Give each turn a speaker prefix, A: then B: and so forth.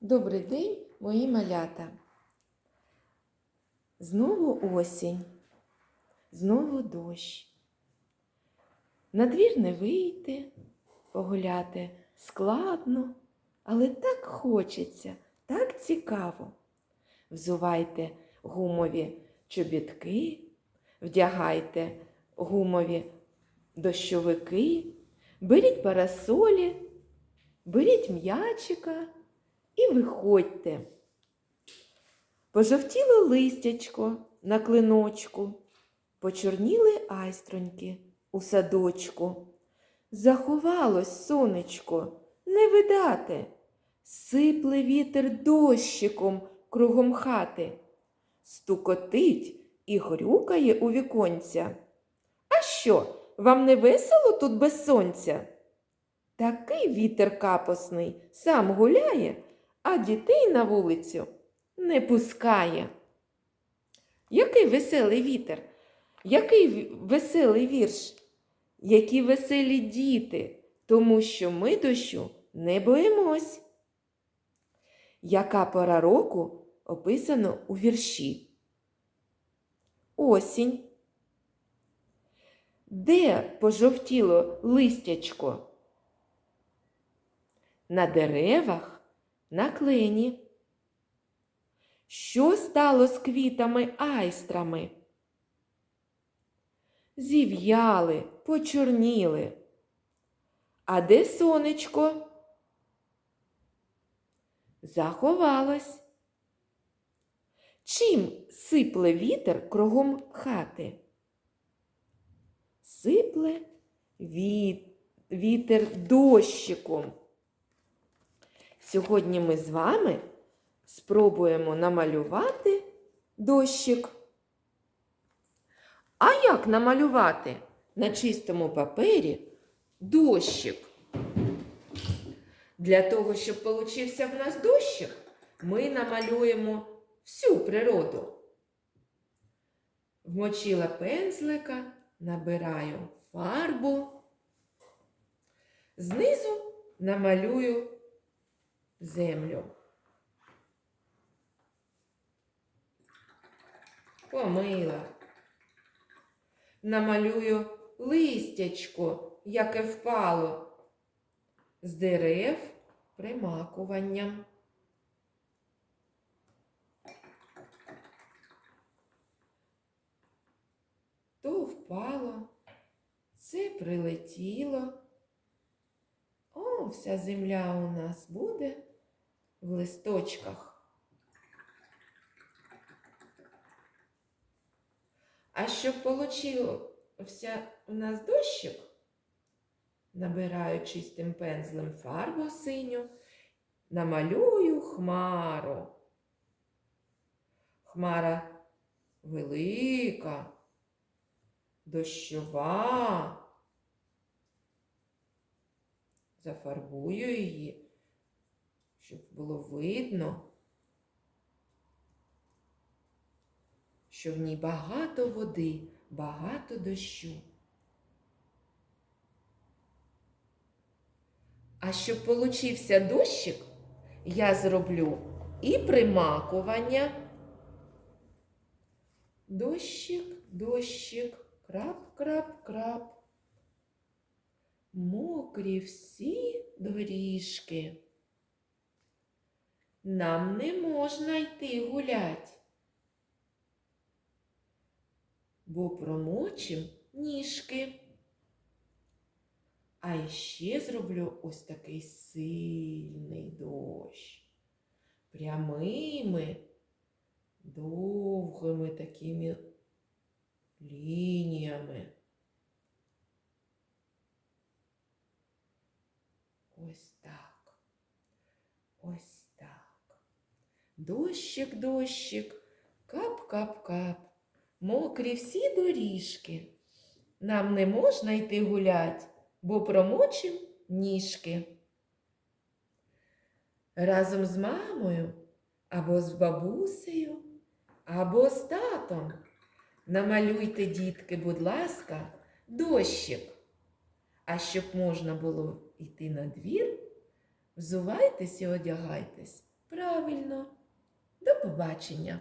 A: Добрий день, мої малята. Знову осінь, знову дощ. На двір не вийти, погуляти складно, але так хочеться, так цікаво. Взувайте гумові чобітки, вдягайте гумові дощовики, беріть парасолі, беріть м'ячика і виходьте. Пожовтіло листячко на клиночку, почорніли айстроньки у садочку. Заховалось сонечко, не видати, сипле вітер дощиком кругом хати, стукотить і грюкає у віконця. А що, вам не весело тут без сонця? Такий вітер капосний сам гуляє, а дітей на вулицю не пускає. Який веселий вітер, який веселий вірш, які веселі діти, тому що ми дощу не боїмось. Яка пора року описано у вірші? Осінь. Де пожовтіло листячко? На деревах, на клені. Що стало з квітами айстрами? Зів'яли, почорніли. А де сонечко? Заховалось. Чим сипле вітер кругом хати? Сипле віт- вітер дощиком. Сьогодні ми з вами спробуємо намалювати дощик. А як намалювати на чистому папері дощик? Для того, щоб получився в нас дощик, ми намалюємо всю природу. Вмочила пензлика, набираю фарбу. Знизу намалюю землю. Помила. Намалюю листячко, яке впало з дерев примакуванням. То впало, це прилетіло. О, вся земля у нас буде в листочках. А щоб получився у нас дощик, набираю чистим пензлем фарбу синю, намалюю хмару. Хмара велика, дощова. Зафарбую її, щоб було видно, що в ній багато води, багато дощу. А щоб получився дощик, я зроблю і примакування. Дощик, дощик, крап, крап, крап. Мокрі всі доріжки. Нам не можна йти гулять, бо промочим ніжки. А ще зроблю ось такий сильний дощ. Прямими, довгими такими лініями. Ось так. Ось. Дощик, дощик, кап-кап-кап. Мокрі всі доріжки. Нам не можна йти гулять, бо промочим ніжки. Разом з мамою або з бабусею, або з татом. Намалюйте, дітки, будь ласка, дощик. А щоб можна було йти на двір, взувайтесь і одягайтесь Правильно. До побачення.